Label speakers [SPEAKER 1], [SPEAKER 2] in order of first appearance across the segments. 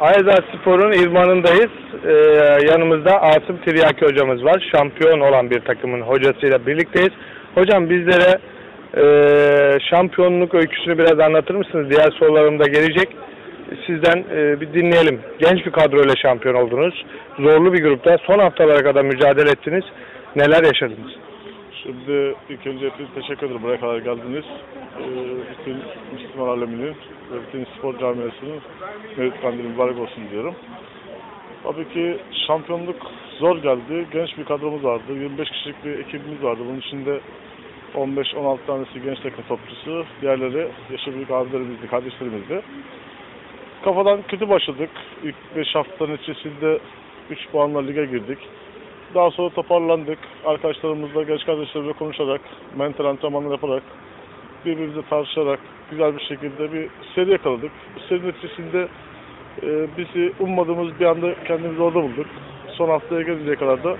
[SPEAKER 1] Ayazat Spor'un idmanındayız. Ee, yanımızda Asım Tiryaki hocamız var. Şampiyon olan bir takımın hocasıyla birlikteyiz. Hocam bizlere e, şampiyonluk öyküsünü biraz anlatır mısınız? Diğer sorularım da gelecek. Sizden e, bir dinleyelim. Genç bir kadroyla şampiyon oldunuz. Zorlu bir grupta son haftalara kadar mücadele ettiniz. Neler yaşadınız?
[SPEAKER 2] Şimdi ilk önce hepinize teşekkür ederim buraya kadar geldiniz. Ee, bütün Müslüman aleminin ve bütün spor camiasının Mevlüt Kandili mübarek olsun diyorum. Tabii ki şampiyonluk zor geldi. Genç bir kadromuz vardı. 25 kişilik bir ekibimiz vardı. Bunun içinde 15-16 tanesi genç takım topçusu. Diğerleri yaşı büyük abilerimizdi, kardeşlerimizdi. Kafadan kötü başladık. İlk 5 haftanın içerisinde 3 puanla lige girdik. Daha sonra toparlandık. Arkadaşlarımızla, genç kardeşlerimle konuşarak, mental antrenmanlar yaparak, birbirimizle tartışarak güzel bir şekilde bir seri yakaladık. Serinin neticesinde e, bizi ummadığımız bir anda kendimizi orada bulduk. Son haftaya gelinceye kadar da,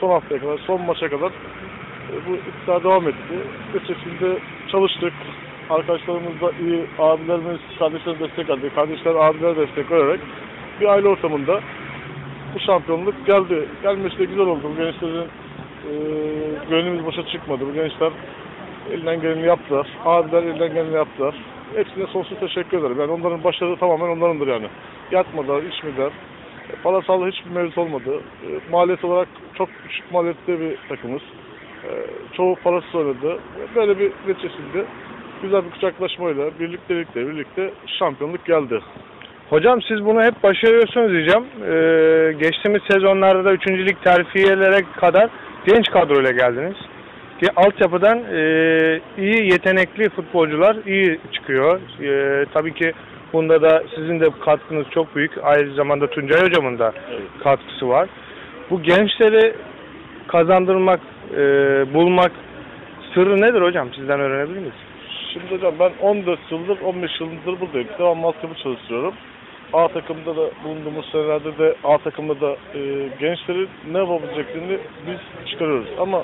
[SPEAKER 2] son haftaya kadar, son maça kadar e, bu iddia devam etti. Neticesinde çalıştık. Arkadaşlarımızla iyi abilerimiz, kardeşlerimiz destek aldı. Kardeşler, abiler destek vererek bir aile ortamında bu şampiyonluk geldi. Gelmesi de güzel oldu. Bu gençlerin e, gönlümüz boşa çıkmadı. Bu gençler elinden geleni yaptılar. Abiler elinden geleni yaptılar. Hepsine sonsuz teşekkür ederim. Yani onların başarısı tamamen onlarındır yani. Yatmadılar, içmediler. E, parasal hiçbir mevzu olmadı. E, maliyet olarak çok düşük maliyette bir takımız. E, çoğu parasız oynadı. Böyle bir neticesinde güzel bir kucaklaşmayla birliktelikle birlikte şampiyonluk geldi.
[SPEAKER 1] Hocam siz bunu hep başarıyorsunuz diyeceğim. Ee, geçtiğimiz sezonlarda da 3. lig terfiyelere kadar genç kadroyla geldiniz. Ki altyapıdan e, iyi yetenekli futbolcular iyi çıkıyor. E, tabii ki bunda da sizin de katkınız çok büyük. Aynı zamanda Tuncay hocamın da
[SPEAKER 2] Evet.
[SPEAKER 1] katkısı var. Bu gençleri kazandırmak, e, bulmak sırrı nedir hocam? Sizden öğrenebilir miyiz?
[SPEAKER 2] Şimdi hocam ben 14 yıldır, 15 yıldır buradayım. Devam altyapı çalışıyorum. A takımda da bulunduğumuz senelerde de A takımda da e, gençlerin ne yapabileceklerini biz çıkarıyoruz. Ama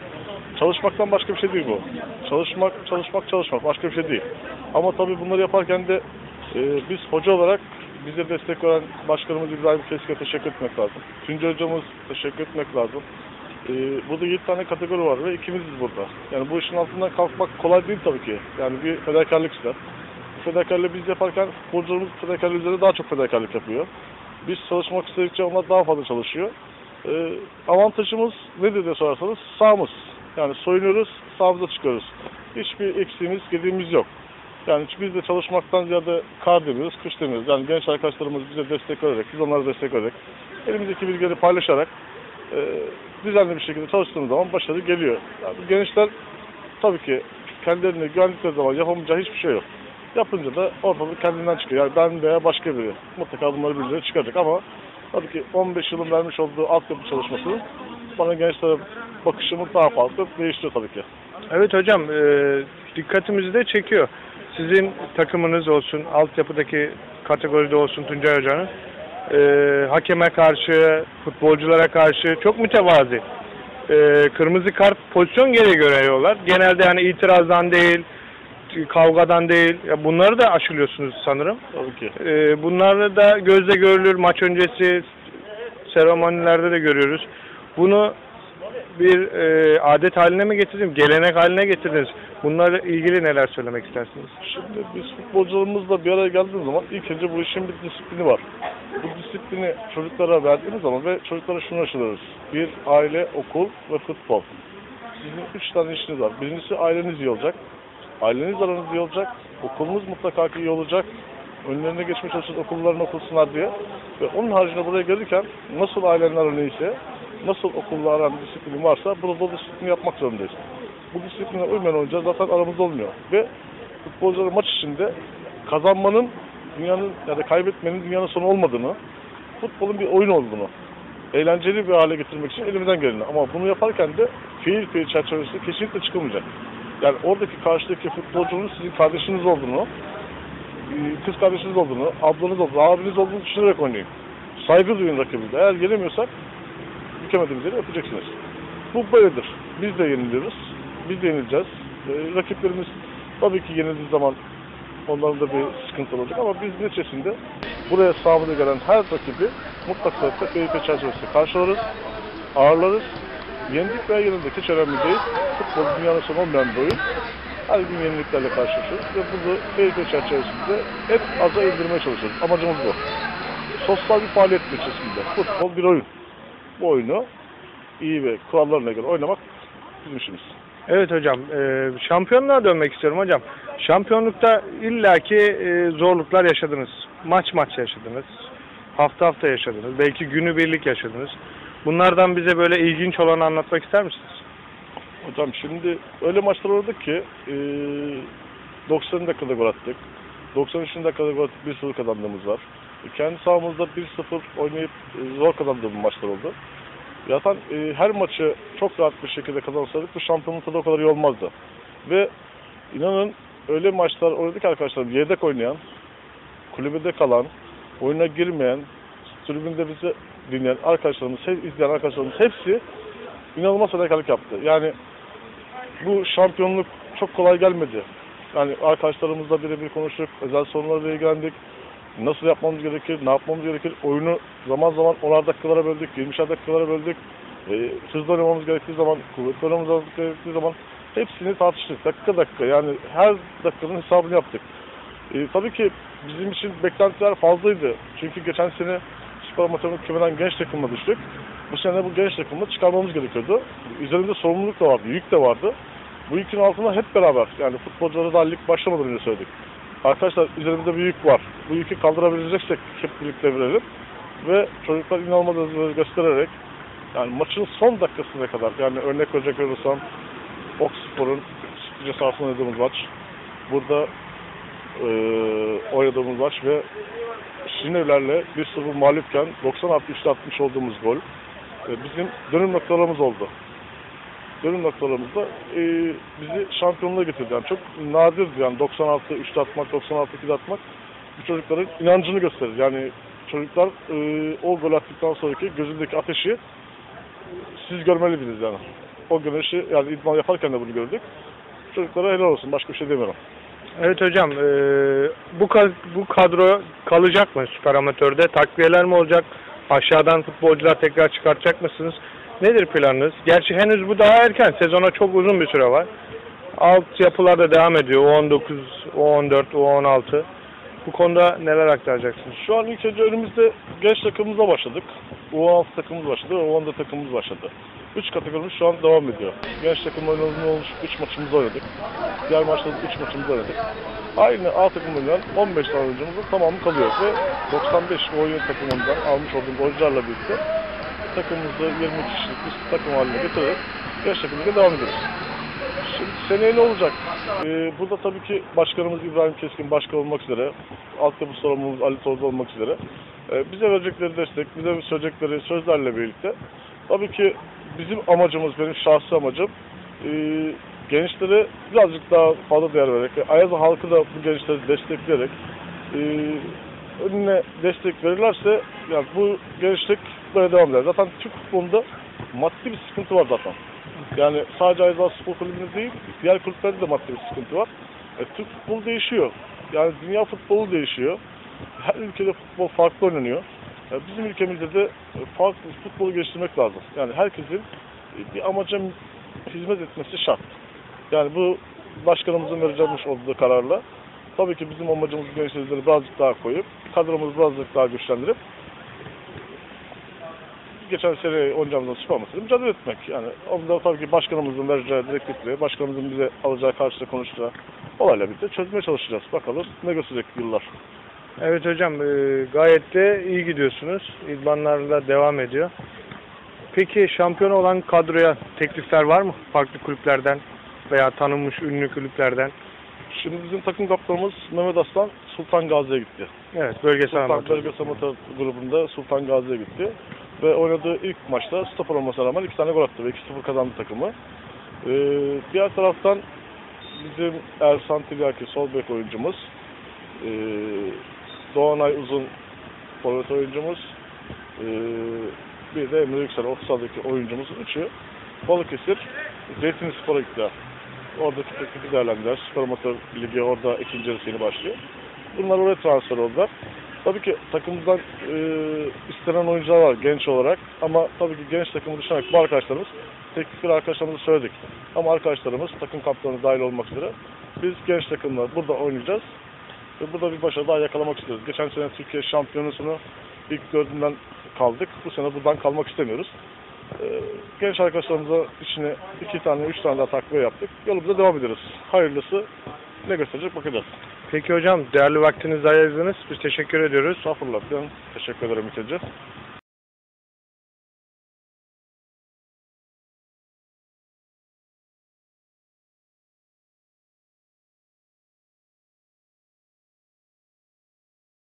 [SPEAKER 2] çalışmaktan başka bir şey değil bu. Çalışmak, çalışmak, çalışmak başka bir şey değil. Ama tabii bunları yaparken de e, biz hoca olarak bize destek veren başkanımız İbrahim Keskin'e teşekkür etmek lazım. Tuncay hocamız teşekkür etmek lazım. Ee, burada 7 tane kategori var ve ikimiziz burada. Yani bu işin altından kalkmak kolay değil tabii ki. Yani bir fedakarlık ister. Fedakarlığı biz yaparken futbolcularımız fedakarlığı üzerine daha çok fedakarlık yapıyor. Biz çalışmak istedikçe onlar daha fazla çalışıyor. Ee, avantajımız nedir diye sorarsanız sağımız. Yani soyunuyoruz, sağımıza çıkıyoruz. Hiçbir eksiğimiz, gediğimiz yok. Yani biz de çalışmaktan ziyade kar demiyoruz, kış demiyoruz. Yani genç arkadaşlarımız bize destek vererek, biz onlara destek vererek, elimizdeki bilgileri paylaşarak e, düzenli bir şekilde çalıştığımız zaman başarı geliyor. Yani gençler tabii ki kendilerini güvendikleri zaman yapamayacağı hiçbir şey yok. Yapınca da ortalık kendinden çıkıyor. Yani ben veya başka biri. Mutlaka bunları birileri çıkacak ama tabii ki 15 yılın vermiş olduğu altyapı çalışması bana gençlere bakışımı daha fazla değiştiriyor tabii ki.
[SPEAKER 1] Evet hocam, e, dikkatimizi de çekiyor. Sizin takımınız olsun, altyapıdaki kategoride olsun Tuncay Hoca'nın e, hakeme karşı, futbolculara karşı çok mütevazi. E, kırmızı kart pozisyon gereği görüyorlar. Genelde yani itirazdan değil, kavgadan değil. Ya bunları da aşılıyorsunuz sanırım.
[SPEAKER 2] Tabii ki.
[SPEAKER 1] E, bunları da gözle görülür. Maç öncesi seremonilerde de görüyoruz. Bunu bir e, adet haline mi getirdiniz, gelenek haline getirdiniz? Bunlarla ilgili neler söylemek istersiniz?
[SPEAKER 2] Şimdi biz futbolcularımızla bir araya geldiğimiz zaman ilk önce bu işin bir disiplini var. Bu disiplini çocuklara verdiğimiz zaman ve çocuklara şunu aşılıyoruz. Bir, aile, okul ve futbol. Sizin üç tane işiniz var. Birincisi aileniz iyi olacak. Aileniz aranız iyi olacak. Okulunuz mutlaka ki iyi olacak. Önlerine geçmiş olsun okullarını okulsunlar diye. Ve onun haricinde buraya gelirken nasıl ailenin aran iyiyse, nasıl okulla aran disiplini varsa burada da disiplini yapmak zorundayız. Bu disipline uymayan oyuncular zaten aramızda olmuyor. Ve futbolcuların maç içinde kazanmanın dünyanın ya da kaybetmenin dünyanın sonu olmadığını, futbolun bir oyun olduğunu, eğlenceli bir hale getirmek için elimizden geleni. Ama bunu yaparken de fiil fiil çerçevesinde kesinlikle çıkamayacak. Yani oradaki karşıdaki futbolcunun sizin kardeşiniz olduğunu, e, kız kardeşiniz olduğunu, ablanız olduğunu, abiniz olduğunu düşünerek oynayın. Saygı duyun rakibinize. Eğer yenemiyorsak mükemmelimiz yeri yapacaksınız. Bu böyledir. Biz de yeniliyoruz. Biz de yenileceğiz. E, rakiplerimiz tabii ki yenildiği zaman Onların da bir sıkıntı olacak ama biz neticesinde buraya sahamıza gelen her rakibi mutlak surette FIP çerçevesinde karşılarız, ağırlarız. Yendik veya yenildik hiç önemli değil. Futbol dünyanın sonu olmayan bir oyun. Her gün yeniliklerle karşılaşıyoruz ve bunu FIP çerçevesinde hep aza indirmeye çalışıyoruz. Amacımız bu. Sosyal bir faaliyet neticesinde. Futbol bir oyun. Bu oyunu iyi ve kurallarına göre oynamak bizim işimiz.
[SPEAKER 1] Evet hocam, e, şampiyonluğa dönmek istiyorum hocam. Şampiyonlukta illaki e, zorluklar yaşadınız. Maç maç yaşadınız. Hafta hafta yaşadınız. Belki günübirlik yaşadınız. Bunlardan bize böyle ilginç olanı anlatmak ister misiniz?
[SPEAKER 2] Hocam şimdi öyle maçlar oynadık ki e, 90 dakikada gol attık. 93 dakikada gol attık 1-0 kazandığımız var. E, kendi sahamızda 1-0 oynayıp e, zor kazandığımız maçlar oldu. Zaten e, her maçı çok rahat bir şekilde kazansaydık bu şampiyonluk tadı o kadar iyi olmazdı. Ve inanın öyle maçlar oynadık arkadaşlarım yedek oynayan, kulübede kalan, oyuna girmeyen, tribünde bizi dinleyen arkadaşlarımız, izleyen arkadaşlarımız hepsi inanılmaz fedakarlık yaptı. Yani bu şampiyonluk çok kolay gelmedi. Yani arkadaşlarımızla birebir konuştuk, özel sorunlarla ilgilendik. Nasıl yapmamız gerekir, ne yapmamız gerekir? Oyunu zaman zaman 10'ar dakikalara böldük, 20'şer dakikalara böldük. E, hızlı oynamamız gerektiği zaman, kuvvetli oynamamız gerektiği zaman hepsini tartıştık. Dakika dakika yani her dakikanın hesabını yaptık. E, tabii ki bizim için beklentiler fazlaydı. Çünkü geçen sene spor amatörlük kümeden genç takımla düştük. Bu sene bu genç takımı çıkarmamız gerekiyordu. Üzerimde sorumluluk da vardı, yük de vardı. Bu yükün altında hep beraber yani futbolculara da lig başlamadan önce söyledik. Arkadaşlar üzerimizde bir yük var. Bu yükü kaldırabileceksek hep birlikte verelim. Ve çocuklar inanılmaz özveri göstererek yani maçın son dakikasına kadar yani örnek verecek olursam Okspor'un Sütlüce sahasında oynadığımız maç. Burada eee oynadığımız maç ve Şirinevler'le 1-0 mağlupken 90 artı 3'te atmış olduğumuz gol e, bizim dönüm noktalarımız oldu. Dönüm noktalarımızda e, bizi şampiyonluğa getirdi. Yani çok nadirdi yani 96 3'te atmak, 96 2'de atmak bu çocukların inancını gösterir. Yani çocuklar e, o gol attıktan sonraki gözündeki ateşi siz görmeliydiniz yani. O güneşi yani idman yaparken de bunu gördük. Çocuklara helal olsun. Başka bir şey demiyorum.
[SPEAKER 1] Evet hocam, e, bu ka- bu kadro kalacak mı süper amatörde? Takviyeler mi olacak? Aşağıdan futbolcular tekrar çıkartacak mısınız? Nedir planınız? Gerçi henüz bu daha erken. Sezona çok uzun bir süre var. Alt yapılarda devam ediyor. U19, U14, U16. Bu konuda neler aktaracaksınız?
[SPEAKER 2] Şu an ilk önce önümüzde genç takımımızla başladık. U16 takımımız başladı, U14 takımımız başladı. Üç kategorimiz şu an devam ediyor. Genç takım oynadığımız olmuş 3 maçımızı oynadık. Diğer maçlarda 3 maçımızı oynadık. Aynı A takım oynayan 15 tane oyuncumuzun tamamı kalıyor ve 95 oyun takımından almış olduğumuz oyuncularla birlikte takımımızı 20 kişilik bir takım haline getirerek genç takımıyla devam ediyoruz. Şimdi seneye ne olacak? Ee, burada tabii ki başkanımız İbrahim Keskin başkan olmak üzere, altyapı sorumlumuz Ali Tozlu olmak üzere e, bize verecekleri destek, bize söyleyecekleri sözlerle birlikte tabii ki bizim amacımız, benim şahsi amacım e, gençlere birazcık daha fazla değer vererek, ve Ayaza halkı da bu gençleri destekleyerek e, önüne destek verirlerse yani bu gençlik böyle devam eder. Zaten Türk futbolunda maddi bir sıkıntı var zaten. Yani sadece Aydın Spor Kulübü'nde değil, diğer kulüplerde de maddi bir sıkıntı var. E, Türk futbolu değişiyor. Yani dünya futbolu değişiyor. Her ülkede futbol farklı oynanıyor. Bizim ülkemizde de e, farklı futbolu geliştirmek lazım. Yani herkesin e, bir amaca hizmet etmesi şart. Yani bu başkanımızın vereceğimiz olduğu kararla tabii ki bizim amacımız gençleri birazcık daha koyup kadromuzu birazcık daha güçlendirip geçen sene oynayacağımızdan masada mücadele etmek. Yani onda tabii ki başkanımızın vereceği direktifleri, başkanımızın bize alacağı karşıda konuşacağı olayla birlikte çözmeye çalışacağız. Bakalım ne gösterecek yıllar.
[SPEAKER 1] Evet hocam, e, gayet de iyi gidiyorsunuz. İdmanlarla devam ediyor. Peki şampiyon olan kadroya teklifler var mı? Farklı kulüplerden veya tanınmış ünlü kulüplerden.
[SPEAKER 2] Şimdi bizim takım kaptanımız Mehmet Aslan Sultan Gazi'ye gitti.
[SPEAKER 1] Evet, bölgesel
[SPEAKER 2] Sultan
[SPEAKER 1] amatör.
[SPEAKER 2] Bölgesel Amatör grubunda Sultan Gazi'ye gitti. Ve oynadığı ilk maçta stoper olmasına rağmen iki tane gol attı ve 2-0 kazandı takımı. Ee, diğer taraftan bizim Ersan Tilyaki sol bek oyuncumuz. Ee, Doğanay Uzun forvet oyuncumuz. Ee, bir de Emre Yüksel orta sahadaki oyuncumuzun üçü Balıkesir Zeytinli Spor'a gittiler. Oradaki teklifi değerlendiler. Süper Amatör Ligi orada ikinci yarısı başlıyor. Bunlar oraya transfer oldular. Tabii ki takımımızdan e, istenen oyuncular var genç olarak. Ama tabii ki genç takımı düşünerek bu arkadaşlarımız teklifleri arkadaşlarımıza söyledik. Ama arkadaşlarımız takım kaptanı dahil olmak üzere biz genç takımlar burada oynayacağız. Ve burada bir başarı daha yakalamak istiyoruz. Geçen sene Türkiye şampiyonasını ilk dördünden kaldık. Bu sene buradan kalmak istemiyoruz. Ee, genç arkadaşlarımıza içine iki tane, üç tane daha takviye yaptık. Yolumuza devam ediyoruz. Hayırlısı ne gösterecek bakacağız.
[SPEAKER 1] Peki hocam değerli vaktinizi ayırdınız. Biz teşekkür ediyoruz.
[SPEAKER 2] Estağfurullah. Ben teşekkür ederim ilk önce.